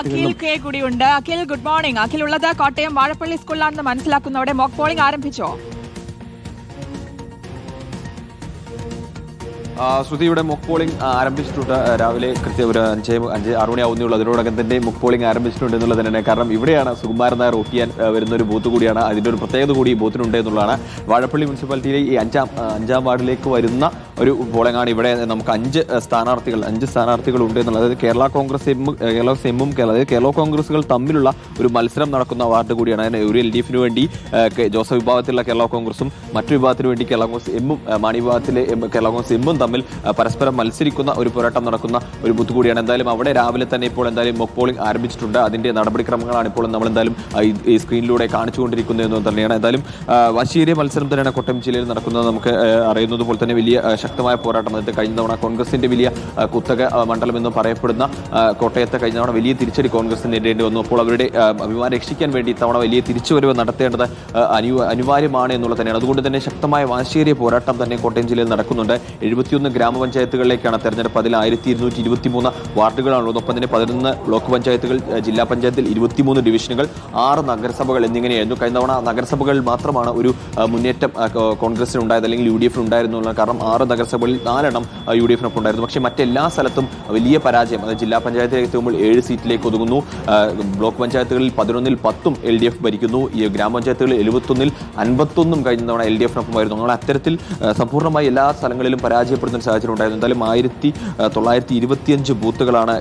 Akhil K കൂടിയുണ്ട്. Akhil good morning Akhil ഉള്ളത് കോട്ടയം വാഴപ്പള്ളി സ്കൂളിലാണെന്ന് മനസ്സിലാക്കുന്നവിടെ മോക്ക് പോളിംഗ് ആരംഭിച്ചോ? ശ്രുതിയുടെ ശ്രുതി ഇവിടെ മുക്ക് പോളിംഗ് ആരംഭിച്ചിട്ടുണ്ട്. രാവിലെ കൃത്യം ഒരു അഞ്ച് അഞ്ച് ആറ് മണി ആവുന്നുള്ളൂ അതിനോടകം തന്നെ മുക്ക് പോളിംഗ് ആരംഭിച്ചിട്ടുണ്ട് എന്നുള്ളത് തന്നെ. കാരണം ഇവിടെയാണ് സുകുമാരൻ നായർ വോട്ട് ചെയ്യാൻ വരുന്ന ഒരു ബൂത്ത് കൂടിയാണ്. അതിന്റെ ഒരു പ്രത്യേകത കൂടി ഈ ബൂത്തിനുണ്ട് എന്നുള്ളതാണ്. വാഴപ്പള്ളി മുനിസിപ്പാലിറ്റിയിലെ ഈ അഞ്ചാം അഞ്ചാം വാർഡിലേക്ക് വരുന്ന ഒരു പോളിങ്ങാണ് ഇവിടെ നമുക്ക് അഞ്ച് സ്ഥാനാർത്ഥികൾ അഞ്ച് സ്ഥാനാർത്ഥികൾ ഉണ്ട് എന്നുള്ളത്. അതായത് കേരള കോൺഗ്രസ് എം കേരള എമ്മും കേരള അതായത് കേരള കോൺഗ്രസുകൾ തമ്മിലുള്ള ഒരു മത്സരം നടക്കുന്ന വാർഡ് കൂടിയാണ്. അതിന് ഒരു എൽ ഡി എഫിന് വേണ്ടി ജോസഫ് വിഭാഗത്തിലുള്ള കേരള കോൺഗ്രസും മറ്റു വിഭാഗത്തിന് വേണ്ടി കേരള കോൺഗ്രസ് എമ്മും മാണി വിഭാഗത്തിലെ കേരള കോൺഗ്രസ് എമ്മും തമ്മിൽ പരസ്പരം മത്സരിക്കുന്ന ഒരു പോരാട്ടം നടക്കുന്ന ഒരു ബൂത്ത് കൂടിയാണ്. എന്തായാലും അവിടെ രാവിലെ തന്നെ ഇപ്പോൾ എന്തായാലും മോക്ക് പോളിംഗ് ആരംഭിച്ചിട്ടുണ്ട്. അതിന്റെ നടപടിക്രമങ്ങളാണ് ഇപ്പോൾ നമ്മൾ എന്തായാലും ഈ- സ്ക്രീനിലൂടെ കാണിച്ചുകൊണ്ടിരിക്കുന്നത് എന്ന് തന്നെയാണ്. എന്തായാലും വശീരിയ മത്സരം തന്നെയാണ് കോട്ടയം ജില്ലയിൽ നടക്കുന്നത്. നമുക്ക് അറിയുന്നത് പോലെ തന്നെ വലിയ ശക്തമായ പോരാട്ടം നേരത്തെ കഴിഞ്ഞ തവണ കോൺഗ്രസിന്റെ വലിയ കുത്തക മണ്ഡലം എന്ന് പറയപ്പെടുന്ന കോട്ടയത്തെ കഴിഞ്ഞ തവണ വലിയ തിരിച്ചടി കോൺഗ്രസിന് നേരിടേണ്ടി വന്നു. അപ്പോൾ അവരുടെ അഭിമാനം രക്ഷിക്കാൻ വേണ്ടി ഇത്തവണ വലിയ തിരിച്ചുവരവ് നടത്തേണ്ടത് അനു- അനിവാര്യമാണ് എന്നുള്ളത് തന്നെയാണ്. അതുകൊണ്ട് തന്നെ ശക്തമായ വാശിയേറിയ പോരാട്ടം തന്നെ കോട്ടയം ജില്ലയിൽ നടക്കുന്നുണ്ട്. എഴുപത്തിയൊന്ന് ഗ്രാമപഞ്ചായത്തുകളിലേക്കാണ് തെരഞ്ഞെടുപ്പ്. അതിൽ ആയിരത്തി ഇരുന്നൂറ്റി ഇരുപത്തി മൂന്ന് വാർഡുകളാണുള്ളത്. ഒപ്പം തന്നെ പതിനൊന്ന് ബ്ലോക്ക് പഞ്ചായത്തുകൾ ജില്ലാ പഞ്ചായത്തിൽ ഇരുപത്തിമൂന്ന് ഡിവിഷനുകൾ ആറ് നഗരസഭകൾ എന്നിങ്ങനെയായിരുന്നു. കഴിഞ്ഞ തവണ നഗരസഭകളിൽ മാത്രമാണ് ഒരു മുന്നേറ്റം കോൺഗ്രസിനുണ്ടായത് അല്ലെങ്കിൽ യു ഡി എഫിന് ഉണ്ടായിരുന്നു എന്നുള്ളത്. കാരണം ആറ് നഗരസഭകളിൽ നാലെണ്ണം യു ഡി എഫിനൊപ്പം ഉണ്ടായിരുന്നു. പക്ഷേ മറ്റെല്ലാ സ്ഥലത്തും വലിയ പരാജയം. അതായത് ജില്ലാ പഞ്ചായത്തിലേക്ക് എത്തുമ്പോൾ ഏഴ് സീറ്റിലേക്ക് ഒതുങ്ങുന്നു. ബ്ലോക്ക് പഞ്ചായത്തുകളിൽ പതിനൊന്നിൽ പത്തും എൽ ഡി എഫ് ഭരിക്കുന്നു. ഈ ഗ്രാമപഞ്ചായത്തുകളിൽ എഴുപത്തൊന്നിൽ അൻപത്തൊന്നും കഴിഞ്ഞ തവണ എൽ ഡി എഫിനൊപ്പമായിരുന്നു അങ്ങനെ അത്തരത്തിൽ സമ്പൂർണമായി എല്ലാ സ്ഥലങ്ങളിലും പരാജയപ്പെടുന്ന ഒരു സാഹചര്യം ഉണ്ടായിരുന്നു. എന്തായാലും ആയിരത്തി തൊള്ളായിരത്തി ഇരുപത്തിയഞ്ച് ബൂത്തുകളാണ്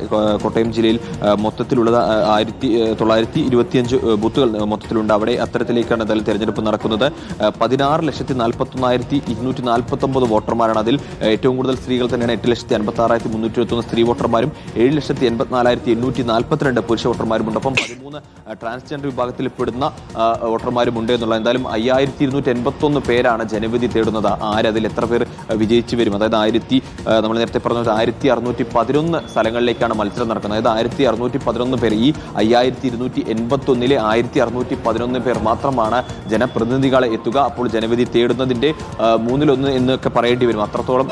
കോട്ടയം ജില്ലയിൽ മൊത്തത്തിലുള്ളത്. ആയിരത്തി തൊള്ളായിരത്തി ഇരുപത്തിയഞ്ച് ബൂത്തുകൾ മൊത്തത്തിലുണ്ട്. അവിടെ അത്തരത്തിലേക്കാണ് എന്തായാലും തെരഞ്ഞെടുപ്പ് നടക്കുന്നത്. പതിനാറ് ലക്ഷത്തി നാൽപ്പത്തൊന്നായിരത്തി ഇരുന്നൂറ്റി നാൽപ്പത്തൊമ്പത് വോട്ടർമാരാണ് അതിൽ ഏറ്റവും കൂടുതൽ സ്ത്രീകൾ തന്നെയാണ് എട്ട് ലക്ഷത്തി അൻപത്തി ആറായിരത്തി മുന്നൂറ്റി ഇരുപത്തൊന്ന് സ്ത്രീ വോട്ടർമാരും ഏഴ് ലക്ഷത്തി എൺപത്തിനാലായിരത്തി എണ്ണൂറ്റി നാൽപ്പത്തിരണ്ട് പുരുഷ വോട്ടർമാരുമുണ്ട്. അപ്പം പതിമൂന്ന് ട്രാൻസ്ജെൻഡർ വിഭാഗത്തിൽ പെടുന്ന വോട്ടർമാരും വോട്ടർമാരുമുണ്ട് എന്നുള്ള എന്തായാലും അയ്യായിരത്തി ഇരുന്നൂറ്റി എൺപത്തൊന്ന് പേരാണ് ജനവിധി തേടുന്നത്. ആരതിൽ എത്ര പേർ വിജയിച്ചു വരും? അതായത് ആയിരത്തി നമ്മൾ നേരത്തെ പറഞ്ഞ ആയിരത്തി അറുന്നൂറ്റി പതിനൊന്ന് സ്ഥലങ്ങളിലേക്കാണ് മത്സരം നടക്കുന്നത്. അതായത് ആയിരത്തി അറുന്നൂറ്റി പതിനൊന്ന് പേർ ഈ അയ്യായിരത്തി ഇരുന്നൂറ്റി എൺപത്തൊന്നിലെ ആയിരത്തി അറുന്നൂറ്റി പതിനൊന്ന് പേർ മാത്രമാണ് ജനപ്രതിനിധികളെ എത്തുക. അപ്പോൾ ജനവിധി തേടുന്നതിന്റെ മൂന്നിലൊന്ന് എന്നൊക്കെ പറയേണ്ടി വരും. അത്രത്തോളം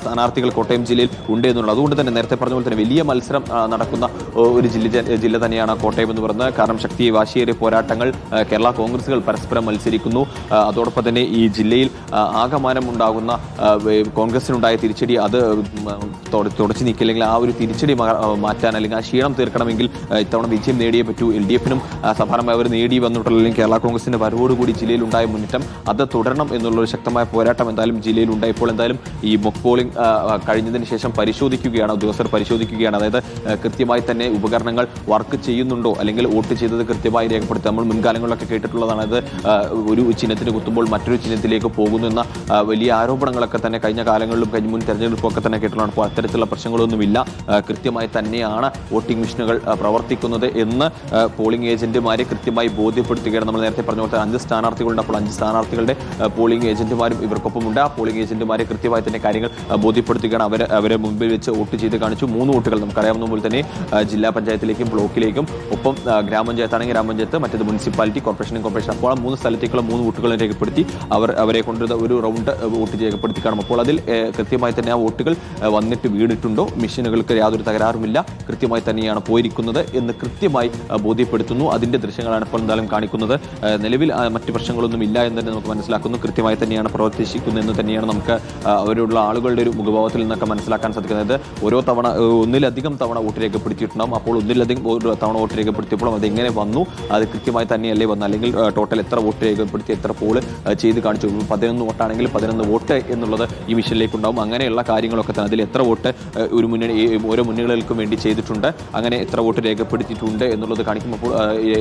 സ്ഥാനാർത്ഥികൾ കോട്ടയം ജില്ലയിൽ ഉണ്ട് എന്നുള്ളത്. അതുകൊണ്ട് തന്നെ നേരത്തെ പറഞ്ഞ പോലെ തന്നെ വലിയ മത്സരം നടക്കുന്ന ഒരു ജില്ല ജില്ല തന്നെയാണ് കോട്ടയം എന്ന് പറയുന്നത്. കാരണം ശക്തി വാശിയേറിയ പോരാട്ടങ്ങൾ കേരള കോൺഗ്രസുകൾ പരസ്പരം മത്സരിക്കുന്നു. അതോടൊപ്പം തന്നെ ഈ ജില്ലയിൽ ആകമാനം ഉണ്ടാകുന്ന കോൺഗ്രസിനുണ്ടായ തിരിച്ചടി അത് തുടച്ചു നീക്കില്ലെങ്കിൽ ആ ഒരു തിരിച്ചടി മാറ്റാൻ അല്ലെങ്കിൽ ആ ക്ഷീണം തീർക്കണമെങ്കിൽ ഇത്തവണ വിജയം നേടിയേ പറ്റൂ. എൽ ഡി എഫിനും സമാനമായി അവർ നേടി വന്നിട്ടുള്ള കേരള കോൺഗ്രസിന്റെ വരവോടുകൂടി ജില്ലയിൽ ഉണ്ടായ മുന്നേറ്റം അത് തുടരണം എന്നുള്ളൊരു ശക്തമായ പോരാട്ടം എന്തായാലും ജില്ലയിൽ ഉണ്ടായി ഇപ്പോൾ എന്തായാലും ഈ മൊക്ക് പോളിംഗ് കഴിഞ്ഞതിന് ശേഷം പരിശോധിക്കുകയാണ് ഉദ്യോഗസ്ഥർ പരിശോധിക്കുകയാണ്. അതായത് കൃത്യമായി തന്നെ ഉപകരണങ്ങൾ വർക്ക് ചെയ്യുന്നുണ്ടോ അല്ലെങ്കിൽ വോട്ട് ചെയ്തത് കൃത്യമായി രേഖപ്പെടുത്തുക. നമ്മൾ മുൻകാലങ്ങളിലൊക്കെ കേട്ടിട്ടുള്ളതാണ്. അത് ഒരു ചിഹ്നത്തിന് കുത്തുമ്പോൾ മറ്റൊരു ചിഹ്നത്തിലേക്ക് പോകുന്നു എന്ന വലിയ ആരോപണങ്ങളൊക്കെ തന്നെ കഴിഞ്ഞ കാലങ്ങളിലും കഴിഞ്ഞ മുൻ തെരഞ്ഞെടുപ്പൊക്കെ തന്നെ കേട്ടിട്ടുള്ളതാണ്. അപ്പോൾ അത്തരത്തിലുള്ള പ്രശ്നങ്ങളൊന്നുമില്ല. കൃത്യമായി തന്നെയാണ് വോട്ടിംഗ് മെഷീനുകൾ പ്രവർത്തിക്കുന്നത് എന്ന് പോളിംഗ് ഏജന്റുമാരെ കൃത്യമായി ബോധ്യപ്പെടുത്തുകയാണ്. നമ്മൾ നേരത്തെ പറഞ്ഞ പോലെ അഞ്ച് സ്ഥാനാർത്ഥികളുണ്ട്. അപ്പോൾ അഞ്ച് സ്ഥാനാർത്ഥികളുടെ പോളിംഗ് ഏജന്റുമാരും ഇവർക്കൊപ്പമുണ്ട്. ആ പോളിംഗ് ഏജന്റുമാരെ കൃത്യമായി തന്നെ കാര്യങ്ങൾ ബോധ്യപ്പെടുത്തുകയാണ്. അവരെ അവരെ മുമ്പിൽ വെച്ച് വോട്ട് ചെയ്ത് കാണിച്ചു. മൂന്ന് വോട്ടുകൾ നമുക്കറിയാവുന്ന പോലെ തന്നെ ജില്ലാ പഞ്ചായത്തിലേക്കും ബ്ലോക്കിലേക്കും ഒപ്പം ഗ്രാമപഞ്ചായത്താണെങ്കിൽ ഗ്രാമപഞ്ചായത്ത് മറ്റേത് മുനിസിപ്പാലിറ്റി കോർപ്പറേഷനും കോർപ്പറേഷൻ അപ്പോൾ ആ മൂന്ന് സ്ഥലത്തേക്കുള്ള മൂന്ന് വോട്ടുകളും രേഖപ്പെടുത്തി അവർ അവരെ കൊണ്ടുവരുന്ന ഒരു റൗണ്ട് വോട്ട് രേഖപ്പെടുത്തി കാണും അപ്പോൾ അതിൽ കൃത്യമായി തന്നെ ആ വോട്ടുകൾ വന്നിട്ട് വീടിട്ടുണ്ടോ മെഷീനുകൾക്ക് യാതൊരു തകരാറുമില്ല. കൃത്യമായി തന്നെയാണ് പോയിരിക്കുന്നത് എന്ന് കൃത്യമായി ബോധ്യപ്പെടുത്തുന്നു. അതിന്റെ ദൃശ്യങ്ങളാണ് ഇപ്പോൾ എന്തായാലും കാണിക്കുന്നത്. നിലവിൽ മറ്റ് പ്രശ്നങ്ങളൊന്നും ഇല്ല എന്ന് തന്നെ നമുക്ക് മനസ്സിലാക്കുന്നു. കൃത്യമായി തന്നെയാണ് പ്രവർത്തിക്കുന്നത് എന്ന് തന്നെയാണ് നമുക്ക് ആ, അവരുള്ള ആളുകളുടെ ഒരു മുഖഭാവത്തിൽ നിന്നൊക്കെ മനസ്സിലാക്കാൻ സാധിക്കുന്നത് ഓരോ തവണ ഒന്നിലധികം തവണ വോട്ട് രേഖപ്പെടുത്തിയിട്ടുണ്ടാവും. അപ്പോൾ ഒന്നിലധികം തവണ വോട്ട് അത് എങ്ങനെ വന്നു? അത് കൃത്യമായി തന്നെയല്ലേ വന്നു അല്ലെങ്കിൽ ടോട്ടൽ എത്ര വോട്ട് രേഖപ്പെടുത്തി എത്ര പോൾ ചെയ്ത് കാണിച്ചു? പതിനൊന്ന് വോട്ടാണെങ്കിൽ പതിനൊന്ന് വോട്ട് എന്നുള്ളത് ഈ മിഷനിലേക്ക് ഉണ്ടാവും അങ്ങനെയുള്ള കാര്യങ്ങളൊക്കെ തന്നെ. അതിൽ എത്ര വോട്ട് ഒരു മുന്നണി ഓരോ മുന്നണികൾക്കും വേണ്ടി ചെയ്തിട്ടുണ്ട്? അങ്ങനെ എത്ര വോട്ട് രേഖപ്പെടുത്തിയിട്ടുണ്ട് എന്നുള്ളത് കാണിക്കുമ്പോൾ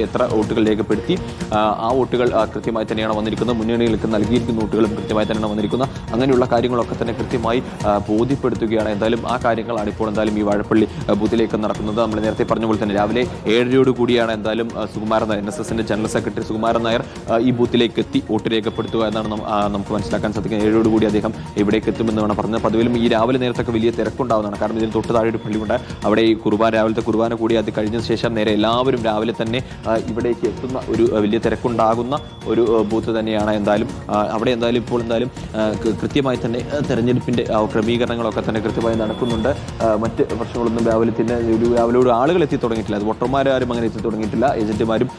എത്ര വോട്ടുകൾ രേഖപ്പെടുത്തി? ആ, വോട്ടുകൾ കൃത്യമായി തന്നെയാണ് വന്നിരിക്കുന്നത്. മുന്നണികൾക്ക് നൽകിയിരിക്കുന്ന വോട്ടുകളും കൃത്യമായി തന്നെയാണ് വന്നിരിക്കുന്നത്. അങ്ങനെയുള്ള കാര്യങ്ങളൊക്കെ തന്നെ കൃത്യമായി ബോധ്യപ്പെടുത്തുകയാണ്. എന്തായാലും ആ കാര്യങ്ങളാണ് ഇപ്പോൾ എന്തായാലും ഈ വാഴപ്പള്ളി ബൂത്തിലേക്ക് നടക്കുന്നത്. നമ്മൾ നേരത്തെ പറഞ്ഞ പോലെ തന്നെ രാവിലെ ഏഴരയോട് കൂടിയാണ് എന്തായാലും സുകുമാരൻ നായർ എൻ എസ് എസിന്റെ ജനറൽ സെക്രട്ടറി സുകുമാരൻ നായർ ഈ ബൂത്തിലേക്ക് എത്തി വോട്ട് രേഖപ്പെടുത്തുക എന്നാണ് നമുക്ക് മനസ്സിലാക്കാൻ സാധിക്കുന്നത്. ഏഴോട് കൂടി അദ്ദേഹം ഇവിടേക്ക് എത്തുമെന്ന് എന്നാണ് പറഞ്ഞത് പതിവിലും ഈ രാവിലെ നേരത്തൊക്കെ വലിയ തിരക്കുണ്ടാവുന്നതാണ്. കാരണം ഇതിന് തൊട്ട് താഴെ ഒരു പള്ളിയുണ്ട്. അവിടെ ഈ കുർബാന രാവിലത്തെ കുർബാന കൂടി അത് കഴിഞ്ഞ ശേഷം നേരെ എല്ലാവരും രാവിലെ തന്നെ ഇവിടേക്ക് എത്തുന്ന ഒരു വലിയ തിരക്കുണ്ടാകുന്ന ഒരു ബൂത്ത് തന്നെയാണ് എന്തായാലും അവിടെ എന്തായാലും ഇപ്പോൾ എന്തായാലും കൃത്യമായി തന്നെ ആ, ക്രമീകരണങ്ങളൊക്കെ തന്നെ കൃത്യമായി നടക്കുന്നുണ്ട്. മറ്റ് പ്രശ്നങ്ങളൊന്നും രാവിലെ തന്നെ ഒരു രാവിലെ ഒരു ആളുകൾ എത്തി തുടങ്ങിയിട്ടില്ല. അത് വോട്ടർമാരും അങ്ങനെ എത്തി തുടങ്ങിയിട്ടില്ല. ഏജന്റുമാരും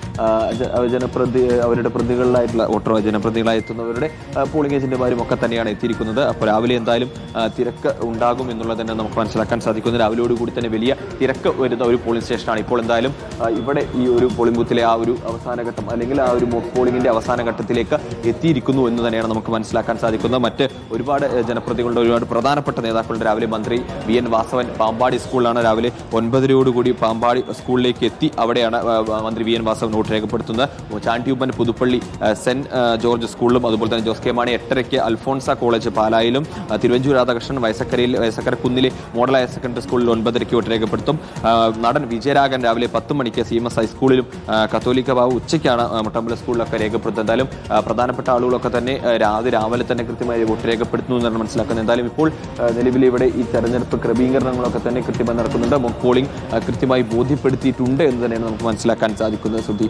ജനപ്രതി അവരുടെ പ്രതികളിലായിട്ടുള്ള വോട്ടർ ജനപ്രതികളായി എത്തുന്നവരുടെ പോളിംഗ് ഏജന്റുമാരും ഒക്കെ തന്നെയാണ് എത്തിയിരിക്കുന്നത്. അപ്പോൾ രാവിലെ എന്തായാലും തിരക്ക് ഉണ്ടാകും എന്നുള്ളത് തന്നെ നമുക്ക് മനസ്സിലാക്കാൻ സാധിക്കുന്നു. രാവിലെയോട് കൂടി തന്നെ വലിയ തിരക്ക് വരുന്ന ഒരു പോളിംഗ് സ്റ്റേഷനാണ് ഇപ്പോൾ എന്തായാലും ഇവിടെ ഈ ഒരു പോളിംഗ് ബൂത്തിലെ ആ ഒരു അവസാന ഘട്ടം അല്ലെങ്കിൽ ആ ഒരു പോളിംഗിന്റെ അവസാന ഘട്ടത്തിലേക്ക് എത്തിയിരിക്കുന്നു എന്ന് തന്നെയാണ് നമുക്ക് മനസ്സിലാക്കാൻ സാധിക്കുന്നത്. മറ്റ് ഒരുപാട് ജനപ്രതികളുടെ ഒരുപാട് പ്രധാനപ്പെട്ട നേതാക്കളുടെ രാവിലെ മന്ത്രി വി എൻ വാസവൻ പാമ്പാടി സ്കൂളിലാണ്. രാവിലെ ഒൻപതരയോടുകൂടി പാമ്പാടി സ്കൂളിലേക്ക് എത്തി അവിടെയാണ് മന്ത്രി വി എൻ വാസവൻ വോട്ട് രേഖപ്പെടുത്തുന്നത്. ചാണ്ടിയൂപ്പൻ പുതുപ്പള്ളി സെന്റ് ജോർജ് സ്കൂളിലും അതുപോലെ തന്നെ ജോസ് കെ മാണി എട്ടരയ്ക്ക് അൽഫോൺസ കോളേജ് പാലായിലും തിരുവഞ്ചൂർ രാധാകൃഷ്ണൻ വയസക്കരയിൽ വയസക്കര കുന്നിലെ മോഡൽ ഹയർ സെക്കൻഡറി സ്കൂളിൽ ഒൻപതരയ്ക്ക് വോട്ട് രേഖപ്പെടുത്തും. നടൻ വിജയരാഘൻ രാവിലെ പത്ത് മണിക്ക് സി എം എസ് ഹൈസ്കൂളിലും കത്തോലിക്ക ബാബു ഉച്ചയ്ക്കാണ് മുട്ടമ്പല സ്കൂളിലൊക്കെ രേഖപ്പെടുത്തുന്നത്. എന്തായാലും പ്രധാനപ്പെട്ട ആളുകളൊക്കെ തന്നെ അത് രാവിലെ തന്നെ കൃത്യമായി വോട്ട് രേഖപ്പെടുത്തുന്നു. എന്നാണ് മനസ്സിലാക്കുന്നത്. എന്തായാലും ഇപ്പോൾ നിലവിൽ ഇവിടെ ഈ തെരഞ്ഞെടുപ്പ് ക്രമീകരണങ്ങളൊക്കെ തന്നെ കൃത്യമായി നടക്കുന്നുണ്ട്. പോളിംഗ് കൃത്യമായി ബോധ്യപ്പെടുത്തിയിട്ടുണ്ട് എന്ന് തന്നെയാണ് നമുക്ക് മനസ്സിലാക്കാൻ സാധിക്കുന്നത്. ശ്രുതി